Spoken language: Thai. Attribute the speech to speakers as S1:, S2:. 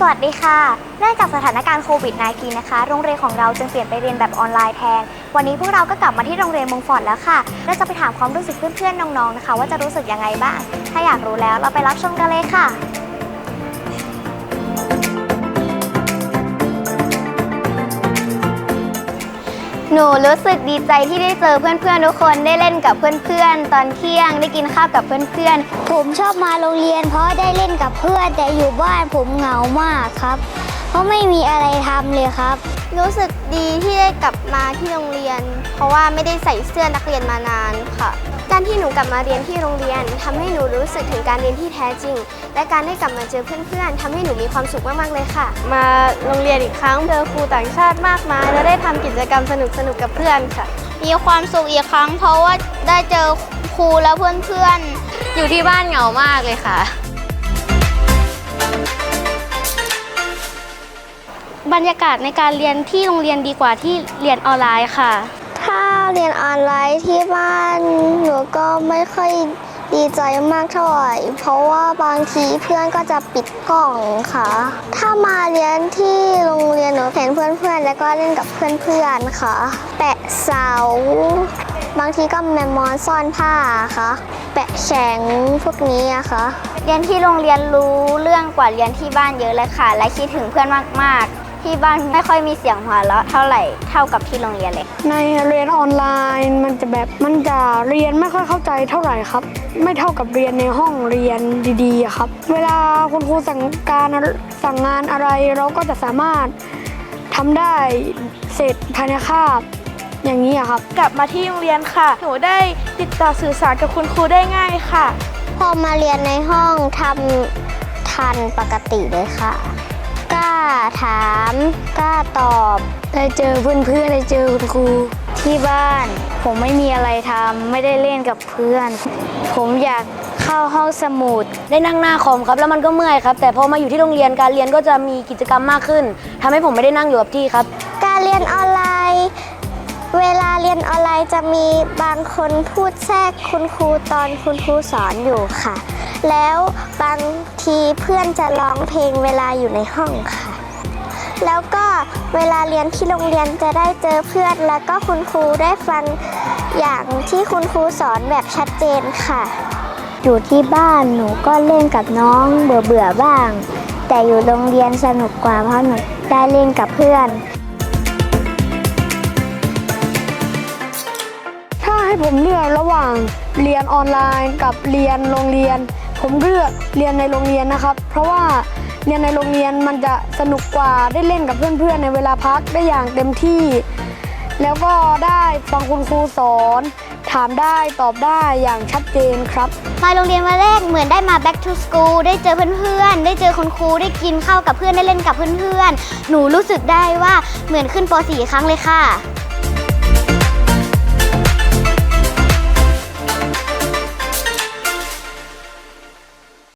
S1: สวัสดีค่ะ เนื่องจากสถานการณ์โควิด -19 นะคะ โรงเรียนของเราจึงเปลี่ยนไปเรียนแบบออนไลน์แทน วันนี้พวกเราก็กลับมาที่โรงเรียนมงฟอร์ดแล้วค่ะ เราจะไปถามความรู้สึกเพื่อนๆ น้องๆ นะคะ ว่าจะรู้สึกยังไงบ้าง ถ้าอยากรู้แล้วเราไปรับชมกันเลยค่ะ นูรู้สึกดีใจที่ได้เจอเพื่อนๆทุกคนได้เล่นกับเพื่อนๆ ตอนเที่ยงได้กินข้าวกับเพื่อนๆ
S2: ผมชอบมาโรงเรียนเพราะได้เล่นกับเพื่อนแต่อยู่บ้านผมเหงามากครับ เพราะไม่มีอะไรทำเลยครับ
S3: รู้สึกดีที่ได้กลับมาที่โรงเรียน เพราะว่าไม่ได้ใส่เสื้อนักเรียนมานานค่ะ การที่หนูกลับมาเรียนที่โรงเรียนทำให้หนูรู้สึกถึงการเรียนที่แท้จริง และการได้กลับมาเจอเพื่อนๆทำให้หนูมีความสุขมากๆเลยค่ะ มาโรงเรียนอีกครั้งเจอครูต่างชาติมากมาย และได้ทำกิจกรรมสนุกๆกับเพื่อนค่ะ
S2: มีความสุขอีกครั้ง เพราะว่าได้เจอครูและเพื่อนๆ
S4: อยู่ที่บ้านเหงามากเลยค่ะ
S2: บรรยากาศในการเรียนที่โรงเรียนดีกว่าที่เรียนออนไลน์ค่ะ
S3: ถ้าเรียนออนไลน์ที่บ้านห นูก็ไม่ค่อยดีใจมากเท่าไหร่ เพราะว่าบางทีเพื่อนก็จะปิดกล่องค่ะ ถ้ามาเรียนที่โรงเรียนหนูเห็นเพื่อนๆ แล้วก็เล่นกับเพื่อนๆ ค่ะ แปะเสา บางทีก็แมมมอนซ่อนผ้าค่ะ แปะแฉงพวกนี้อะค่ะ
S1: เรียนที่โรงเรียนรู้เรื่องกว่าเรียนที่บ้านเยอะเลยค่ะ และคิดถึงเพื่อนมากๆ ที่บ้านไม่ค่อยมีเสียงหัวเราะเท่าไหร่เท่ากับที่โรงเรียนเลย
S5: ในเรียนออนไลน์มันจะแบบมันจะเรียนไม่ค่อยเข้าใจเท่าไหร่ครับ ไม่เท่ากับเรียนในห้องเรียนดีๆอะครับ เวลาคุณครูสั่งการสั่งงานอะไรเราก็จะสามารถทำได้เสร็จภายในคาบอย่างนี้อะครับ
S6: กลับมาที่โรงเรียนค่ะ หนูได้ติดต่อสื่อสารกับคุณครูได้ง่ายค่ะ
S3: พอมาเรียนในห้องทำทันปกติเลยค่ะกล้า ถามกล้าตอบ
S5: ได้เจอเพื่อนๆได้เจอคุณครู
S2: ที่บ้าน ผมไม่มีอะไรทำไม่ได้เล่นกับเพื่อน ผมอยากเข้าห้องสมุด
S4: ได้นั่งหน้าคอมครับแล้วมันก็เมื่อยครับ แต่พอมาอยู่ที่โรงเรียนการเรียนก็จะมีกิจกรรมมากขึ้นทำให้ผมไม่ได้นั่งอยู่กับที่ครับ
S3: การเรียนออนไลน์ เวลาเรียนออนไลน์จะมีบางคนพูดแทรกคุณครูตอนคุณครูสอนอยู่ค่ะ แล้วบางทีเพื่อนจะร้องเพลงเวลาอยู่ในห้องค่ะ แล้วก็เวลาเรียนที่โรงเรียนจะได้เจอเพื่อน แล้วก็คุณครูได้ฟังอย่างที่คุณครูสอนแบบชัดเจนค่ะ
S2: อยู่ที่บ้านหนูก็เล่นกับน้องเบื่อเบื่อบ้าง แต่อยู่โรงเรียนสนุกกว่าเพราะหนูได้เล่นกับเพื่อน
S5: ถ้าให้ผมเลือกระหว่างเรียนออนไลน์กับเรียนโรงเรียน ผมเลือกเรียนในโรงเรียนนะครับ เพราะว่าเรียนในโรงเรียนมันจะสนุกกว่าได้เล่นกับเพื่อนๆ ในเวลาพักได้อย่างเต็มที่ แล้วก็ได้ฟังคุณครูสอน ถามได้ตอบได้อย่างชัดเจนครับ
S2: มาโรงเรียนวันแรกเหมือนได้มา back to school ได้เจอเพื่อนๆ ได้เจอคุณครูได้กินข้าวกับเพื่อนได้เล่นกับเพื่อนๆ หนูรู้สึกได้ว่าเหมือนขึ้นป .4 ครั้งเลยค่ะ